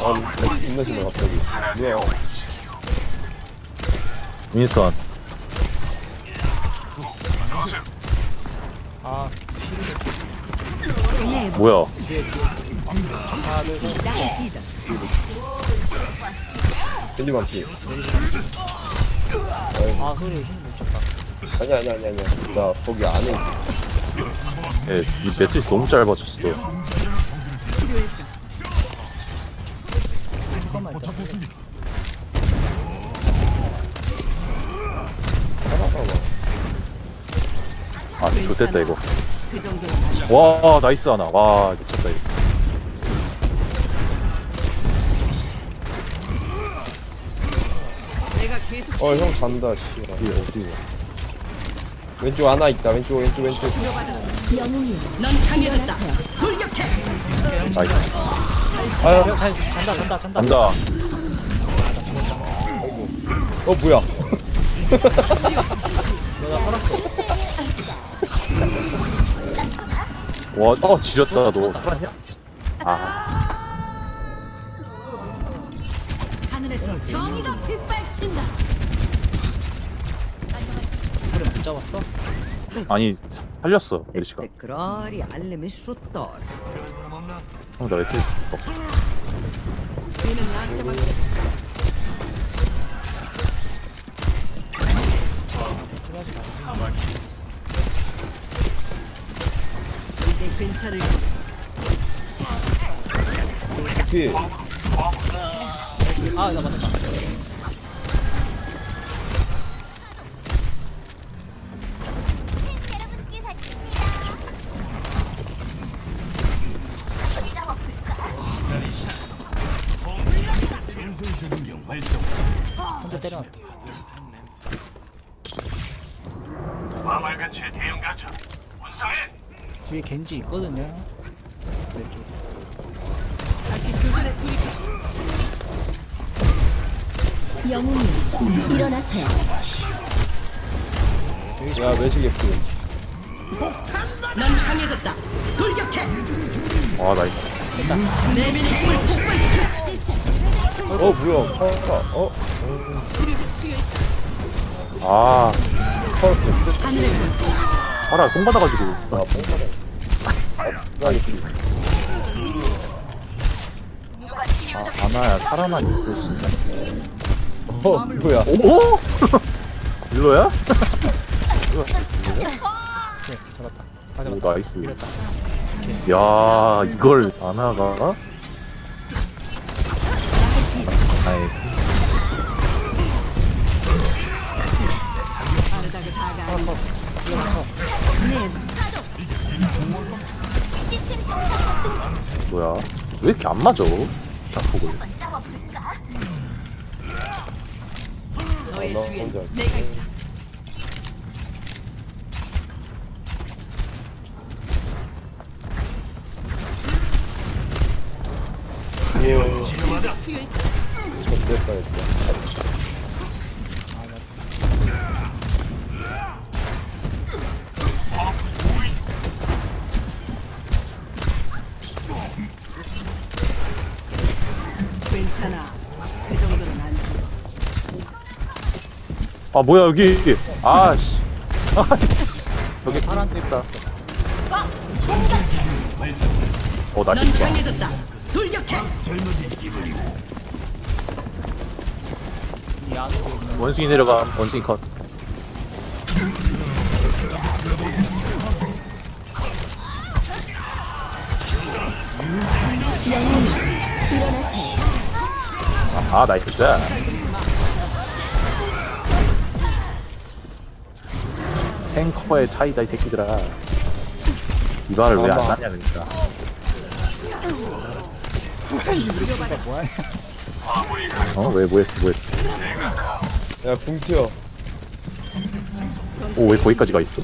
아, 심해 갑자기. 뭐야? 윈스턴 아 뭐야 겐지 반피. 아 소리 힘못 쳤다 아니야, 아니야, 아니야, 아니야. 나 거기 안에 있어. 예, 이 매트리스 너무 짧아졌어 잠깐만 일단. 아 좋됐다 이거 와 나이스 하나 와 미쳤다 이거 어, 형 잔다, 씨발. 어디, 어디. 왼쪽 하나 있다, 왼쪽, 왼쪽, 왼쪽. 나이스 아유, 형, 잘 잔다 잔다 잔다 간다 어, 뭐야. 내가 살았어 와어 지렸다 너 살았냐? 아 하늘에서 정의가 빗발친다. 소리 못 잡았어? 아니 살렸어 메리시가 التكرار يعلم الشطار 형나 매트리스 없어 이제 괜찮을 뒤에. 아나 맞았다 뒤에 겐지 있거든요 네, 쪽. 영웅이 일어나세요. 야, 매식 예쁘. 넌 강해졌다 돌격해 와 나이스 내면의 힘을 어, 뭐야. 파워가, 어? 아 됐어? 봐라 똥 받아가지고 아. 아. 아 아나야 살아만 있을 수 있나 어, 뭐야. 오? 일로야? 네 잡았다 다 오 잡았다 나이스 이랬다 야 이걸 아나가 아이 왜 이렇게 안 맞아 자폭을 너의 나 혼자. 내가 있다 뒤에. 좋됐다, 됐다. 괜찮아 그 정도는 아니지 아 뭐야 여기. 아씨. 아이씨. 여기 파란색 있다. 어 넌 나이스 강해졌다. 돌격해. 원숭이 내려가. 원숭이 컷. 영웅이 일어나세요. 아 나이스 탱커의 차이다 이 새끼들아 이 말을 왜안 아마. 하냐 그러니까 어왜 뭐했어 뭐했어 야, 붕 튀어. 오왜 거기까지 가 있어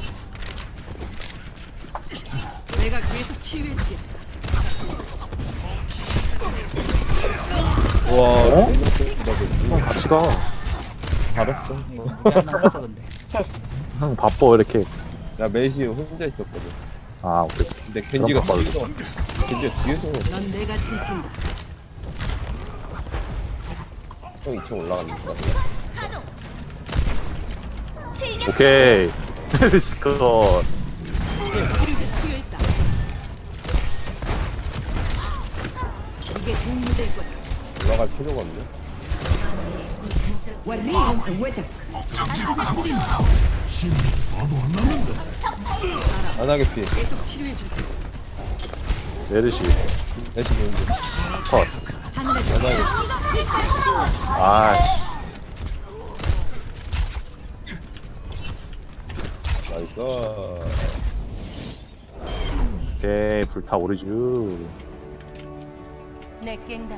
내가 계속 치유해줄게 와, 어? 나형 같이 가 알았어. 미안만 했어 근데 형 바빠 이렇게 야, 메시 혼자 있었거든. 아 오케이 근데 겐지가 그럼 뒤에서 겐지가 뒤에서 넌 내가 지킨다. 형 2층 올라갔는데 오케이 시컷 필요했다. 이게 도움이 될 거야. 올라갈 필요가 없네 안 하겠지 계속 치료해 줄게. 메르시 애쉬 보는데 컷. 아씨 나이스 오케이 불타오르쥬 내 깽다.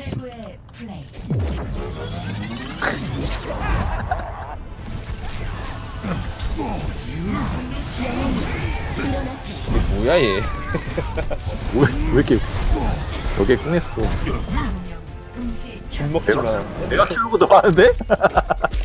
최고의 플레이. 이게 뭐야 얘 왜, 왜 이렇게 여기에 꿍했어 동시 술 먹지마 내가 키우고도 많은데?